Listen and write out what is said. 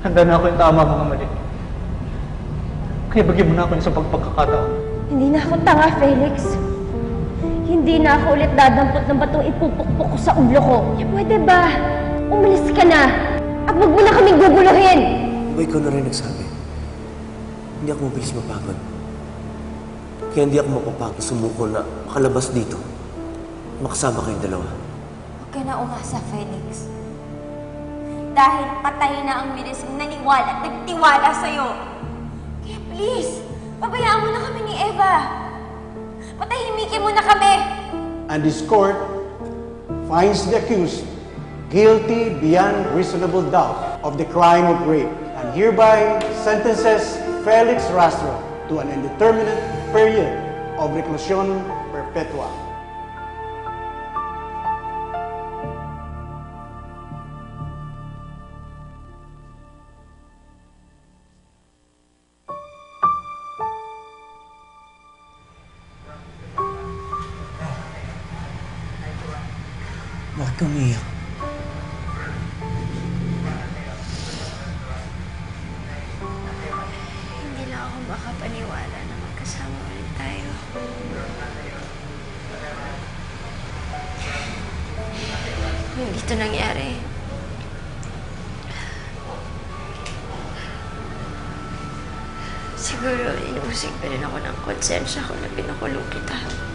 Handa na ako yung tama mga mali. Kaya bagyan mo na ako ng isang pagpagkakataon. Hindi na ako tanga, Felix. Hindi na ako ulit dadampot ng batong ipupukpok ko sa ulo ko. Eh, Pwede ba? Umalis ka na. At wag mo na kaming guguluhin. Ba ikaw na rin nagsabi? Hindi ako mabilis mapagod. Kaya hindi ako mapapagod sumuko na makalabas dito. Makasama kayong dalawa. Huwag ka na umasa, Felix. Dahil patay na ang bilis ng naniwala at nagtiwala sa'yo. Kaya please, pabayaan mo na kami ni Eva. Patahimikin mo na kami. and this court finds the accused guilty beyond reasonable doubt of the crime of rape and hereby sentences Felix Rastro to an indeterminate period of reclusion perpetua. Bakit ka? Hindi lang ako makapaniwala na magkasama ulit tayo. Kung dito nangyari, siguro inusig pa rin ako ng konsensya ko na pinakulong kita.